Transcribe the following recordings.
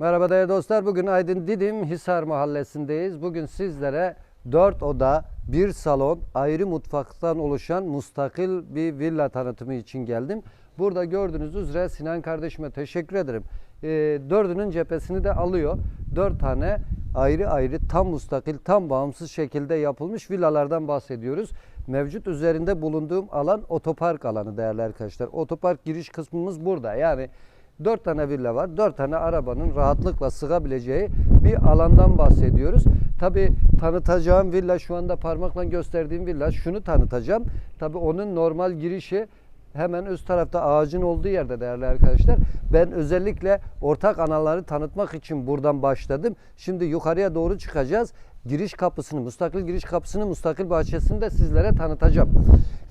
Merhaba değerli dostlar. Bugün Aydın Didim Hisar Mahallesi'ndeyiz. Bugün sizlere 4 oda, bir salon, ayrı mutfaktan oluşan mustakil bir villa tanıtımı için geldim. Burada gördüğünüz üzere Sinan kardeşime teşekkür ederim. Ee, dördünün cephesini de alıyor. Dört tane ayrı ayrı tam mustakil, tam bağımsız şekilde yapılmış villalardan bahsediyoruz. Mevcut üzerinde bulunduğum alan otopark alanı değerli arkadaşlar. Otopark giriş kısmımız burada. Yani Dört tane villa var. Dört tane arabanın rahatlıkla sığabileceği bir alandan bahsediyoruz. Tabi tanıtacağım villa şu anda parmakla gösterdiğim villa şunu tanıtacağım. Tabi onun normal girişi hemen üst tarafta ağacın olduğu yerde değerli arkadaşlar. Ben özellikle ortak analarını tanıtmak için buradan başladım. Şimdi yukarıya doğru çıkacağız. Giriş kapısını, mustakil giriş kapısını, mustakil bahçesini de sizlere tanıtacağım.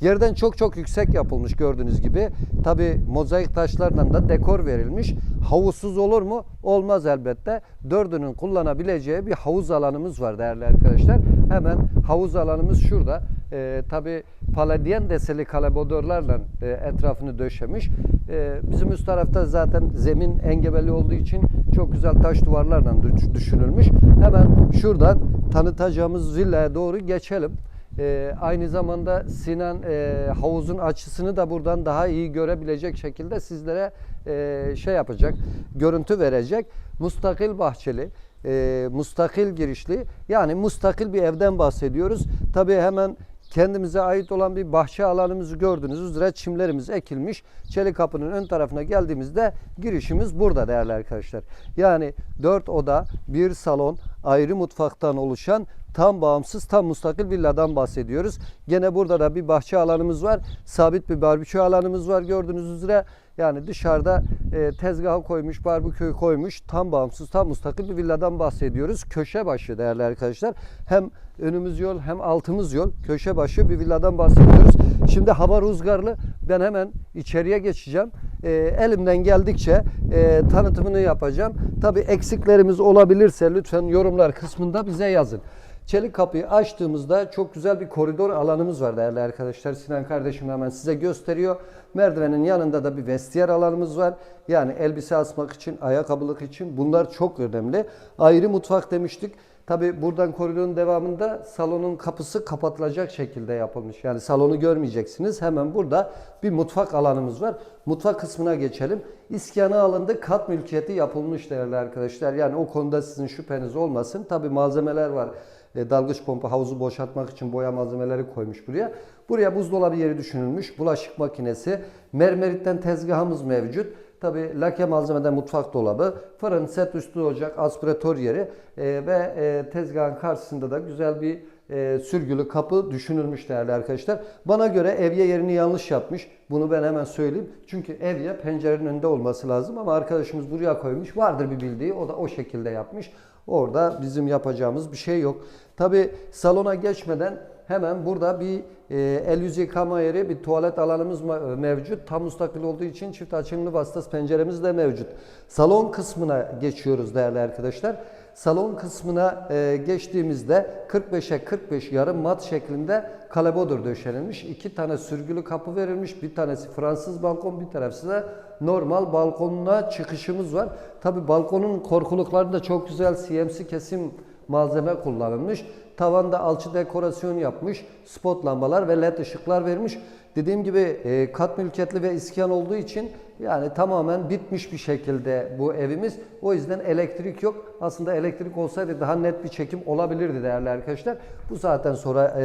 Yerden çok çok yüksek yapılmış gördüğünüz gibi. Tabi mozaik taşlardan da dekor verilmiş. Havuzsuz olur mu? Olmaz elbette. Dördünün kullanabileceği bir havuz alanımız var değerli arkadaşlar. Hemen havuz alanımız şurada. Ee, tabi paladyen deseli kalabodorlarla e, etrafını döşemiş. Ee, bizim üst tarafta zaten zemin engebeli olduğu için çok güzel taş duvarlarla düş- düşünülmüş. Hemen şuradan tanıtacağımız villaya doğru geçelim. Ee, aynı zamanda Sinan e, havuzun açısını da buradan daha iyi görebilecek şekilde sizlere e, şey yapacak, görüntü verecek. Mustakil bahçeli, e, mustakil girişli yani mustakil bir evden bahsediyoruz. Tabii hemen kendimize ait olan bir bahçe alanımızı gördüğünüz üzere çimlerimiz ekilmiş. Çelik kapının ön tarafına geldiğimizde girişimiz burada değerli arkadaşlar. Yani 4 oda, bir salon, ayrı mutfaktan oluşan tam bağımsız, tam mustakil villadan bahsediyoruz. Gene burada da bir bahçe alanımız var. Sabit bir barbekü alanımız var gördüğünüz üzere. Yani dışarıda e, tezgahı koymuş, barbeküyü koymuş. Tam bağımsız, tam mustakil bir villadan bahsediyoruz. Köşe başı değerli arkadaşlar. Hem önümüz yol hem altımız yol. Köşe başı bir villadan bahsediyoruz. Şimdi hava rüzgarlı. Ben hemen içeriye geçeceğim. E, elimden geldikçe e, tanıtımını yapacağım. Tabii eksiklerimiz olabilirse lütfen yorumlar kısmında bize yazın. Çelik kapıyı açtığımızda çok güzel bir koridor alanımız var değerli arkadaşlar. Sinan kardeşim hemen size gösteriyor. Merdivenin yanında da bir vestiyer alanımız var. Yani elbise asmak için, ayakkabılık için bunlar çok önemli. Ayrı mutfak demiştik. Tabi buradan koridorun devamında salonun kapısı kapatılacak şekilde yapılmış. Yani salonu görmeyeceksiniz. Hemen burada bir mutfak alanımız var. Mutfak kısmına geçelim. İskana alındı. Kat mülkiyeti yapılmış değerli arkadaşlar. Yani o konuda sizin şüpheniz olmasın. Tabi malzemeler var. E, dalgıç pompa havuzu boşaltmak için boya malzemeleri koymuş buraya. Buraya buzdolabı yeri düşünülmüş. Bulaşık makinesi. Mermeritten tezgahımız mevcut. Tabi lake malzemeden mutfak dolabı, fırın, set üstü ocak, aspiratör yeri e, ve e, tezgahın karşısında da güzel bir e, sürgülü kapı düşünülmüş değerli arkadaşlar. Bana göre evye yerini yanlış yapmış. Bunu ben hemen söyleyeyim. Çünkü evye pencerenin önünde olması lazım ama arkadaşımız buraya koymuş. Vardır bir bildiği. O da o şekilde yapmış. Orada bizim yapacağımız bir şey yok. Tabi salona geçmeden hemen burada bir e, el yüz yıkama yeri, bir tuvalet alanımız ma- mevcut. Tam müstakil olduğu için çift açımlı vasıtası penceremiz de mevcut. Salon kısmına geçiyoruz değerli arkadaşlar. Salon kısmına e, geçtiğimizde 45'e 45 yarım mat şeklinde kalebodur döşenilmiş. İki tane sürgülü kapı verilmiş. Bir tanesi Fransız balkon, bir tanesi de normal balkonuna çıkışımız var. Tabi balkonun korkulukları da çok güzel CMC kesim malzeme kullanılmış. Tavanda alçı dekorasyon yapmış. Spot lambalar ve led ışıklar vermiş. Dediğim gibi e, kat mülkiyetli ve iskan olduğu için yani tamamen bitmiş bir şekilde bu evimiz. O yüzden elektrik yok. Aslında elektrik olsaydı daha net bir çekim olabilirdi değerli arkadaşlar. Bu saatten sonra e,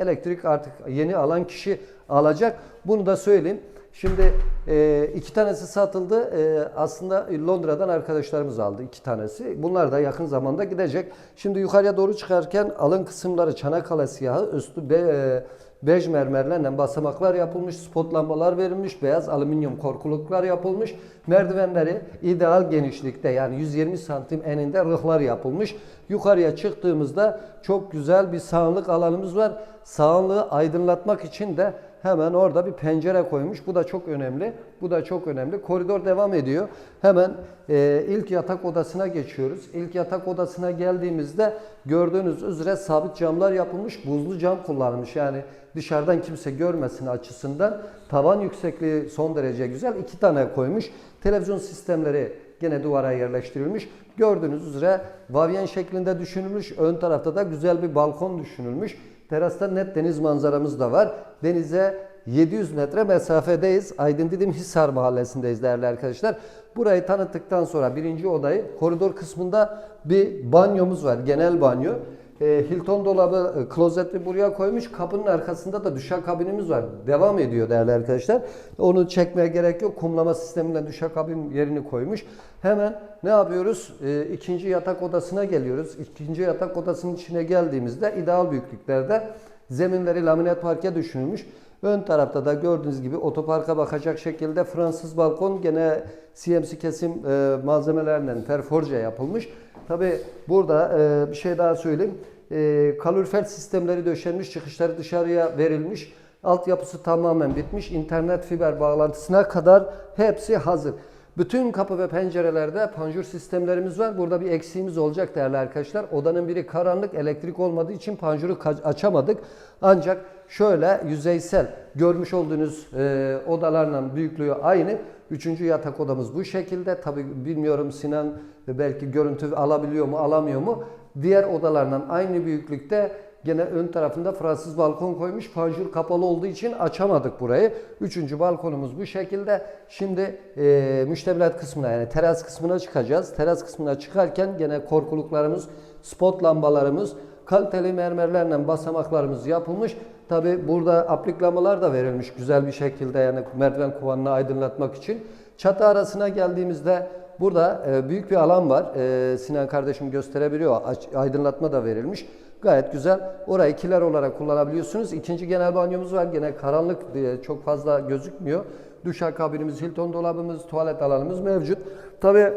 elektrik artık yeni alan kişi alacak. Bunu da söyleyeyim. Şimdi e, iki tanesi satıldı. E, aslında Londra'dan arkadaşlarımız aldı iki tanesi. Bunlar da yakın zamanda gidecek. Şimdi yukarıya doğru çıkarken alın kısımları Çanakkale siyahı, üstü be, e, bej mermerlerle basamaklar yapılmış, spot lambalar verilmiş, beyaz alüminyum korkuluklar yapılmış. Merdivenleri ideal genişlikte yani 120 santim eninde rıhlar yapılmış. Yukarıya çıktığımızda çok güzel bir sağlık alanımız var. Sağlığı aydınlatmak için de Hemen orada bir pencere koymuş. Bu da çok önemli. Bu da çok önemli. Koridor devam ediyor. Hemen e, ilk yatak odasına geçiyoruz. İlk yatak odasına geldiğimizde gördüğünüz üzere sabit camlar yapılmış. Buzlu cam kullanılmış. Yani dışarıdan kimse görmesin açısından. Tavan yüksekliği son derece güzel. İki tane koymuş. Televizyon sistemleri gene duvara yerleştirilmiş. Gördüğünüz üzere vavyen şeklinde düşünülmüş. Ön tarafta da güzel bir balkon düşünülmüş. Terasta net deniz manzaramız da var. Denize 700 metre mesafedeyiz. Aydın Didim Hisar mahallesindeyiz değerli arkadaşlar. Burayı tanıttıktan sonra birinci odayı koridor kısmında bir banyomuz var. Genel banyo. E, Hilton dolabı, e, klozeti buraya koymuş. Kapının arkasında da duşakabinimiz var. Devam ediyor değerli arkadaşlar. Onu çekmeye gerek yok. Kumlama sistemiyle duşakabin yerini koymuş. Hemen ne yapıyoruz? E, ikinci yatak odasına geliyoruz. İkinci yatak odasının içine geldiğimizde ideal büyüklüklerde zeminleri laminat parke düşünülmüş. Ön tarafta da gördüğünüz gibi otoparka bakacak şekilde Fransız balkon gene CMC kesim e, malzemelerinden perforje yapılmış. Tabi burada e, bir şey daha söyleyeyim. E, kalorifer sistemleri döşenmiş, çıkışları dışarıya verilmiş. Altyapısı tamamen bitmiş. İnternet fiber bağlantısına kadar hepsi hazır. Bütün kapı ve pencerelerde panjur sistemlerimiz var. Burada bir eksiğimiz olacak değerli arkadaşlar. Odanın biri karanlık, elektrik olmadığı için panjuru açamadık. Ancak şöyle yüzeysel görmüş olduğunuz e, odalarla büyüklüğü aynı. Üçüncü yatak odamız bu şekilde. Tabi bilmiyorum Sinan belki görüntü alabiliyor mu alamıyor mu. Diğer odalarla aynı büyüklükte Gene ön tarafında Fransız balkon koymuş. Panjur kapalı olduğu için açamadık burayı. Üçüncü balkonumuz bu şekilde. Şimdi e, müştemilat kısmına yani teras kısmına çıkacağız. Teras kısmına çıkarken gene korkuluklarımız, spot lambalarımız, kaliteli mermerlerle basamaklarımız yapılmış. Tabi burada aplik lambalar da verilmiş güzel bir şekilde yani merdiven kovanını aydınlatmak için. Çatı arasına geldiğimizde burada e, büyük bir alan var. E, Sinan kardeşim gösterebiliyor. Aydınlatma da verilmiş. Gayet güzel. Orayı kiler olarak kullanabiliyorsunuz. İkinci genel banyomuz var. Gene karanlık diye çok fazla gözükmüyor. Duşakabinimiz, Hilton dolabımız, tuvalet alanımız mevcut. Tabi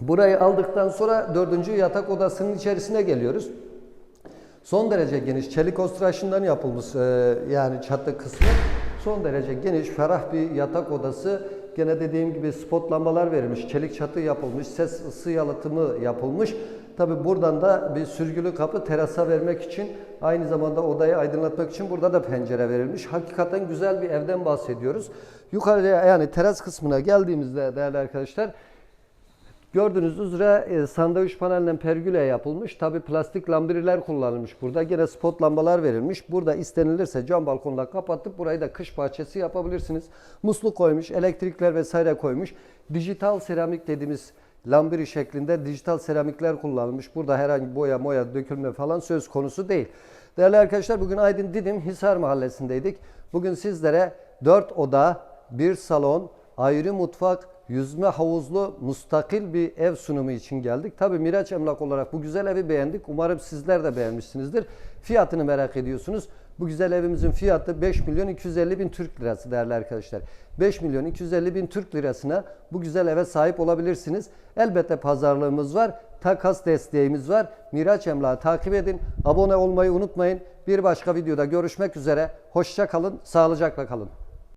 burayı aldıktan sonra dördüncü yatak odasının içerisine geliyoruz. Son derece geniş çelik ostraşından yapılmış e, yani çatı kısmı. Son derece geniş, ferah bir yatak odası. Gene dediğim gibi spot lambalar verilmiş, çelik çatı yapılmış, ses ısı yalıtımı yapılmış. Tabi buradan da bir sürgülü kapı terasa vermek için aynı zamanda odayı aydınlatmak için burada da pencere verilmiş. Hakikaten güzel bir evden bahsediyoruz. Yukarıya yani teras kısmına geldiğimizde değerli arkadaşlar Gördüğünüz üzere e, sandviç panelinden pergüle yapılmış. Tabi plastik lambiriler kullanılmış burada. Gene spot lambalar verilmiş. Burada istenilirse cam balkonla kapatıp burayı da kış bahçesi yapabilirsiniz. Musluk koymuş, elektrikler vesaire koymuş. Dijital seramik dediğimiz lambiri şeklinde dijital seramikler kullanılmış. Burada herhangi boya moya dökülme falan söz konusu değil. Değerli arkadaşlar bugün Aydın Didim Hisar mahallesindeydik. Bugün sizlere 4 oda, bir salon, ayrı mutfak, yüzme havuzlu mustakil bir ev sunumu için geldik. Tabi Miraç Emlak olarak bu güzel evi beğendik. Umarım sizler de beğenmişsinizdir. Fiyatını merak ediyorsunuz. Bu güzel evimizin fiyatı 5 milyon 250 bin Türk lirası değerli arkadaşlar. 5 milyon 250 bin Türk lirasına bu güzel eve sahip olabilirsiniz. Elbette pazarlığımız var. Takas desteğimiz var. Miraç Emlak'ı takip edin. Abone olmayı unutmayın. Bir başka videoda görüşmek üzere. Hoşça kalın, sağlıcakla kalın.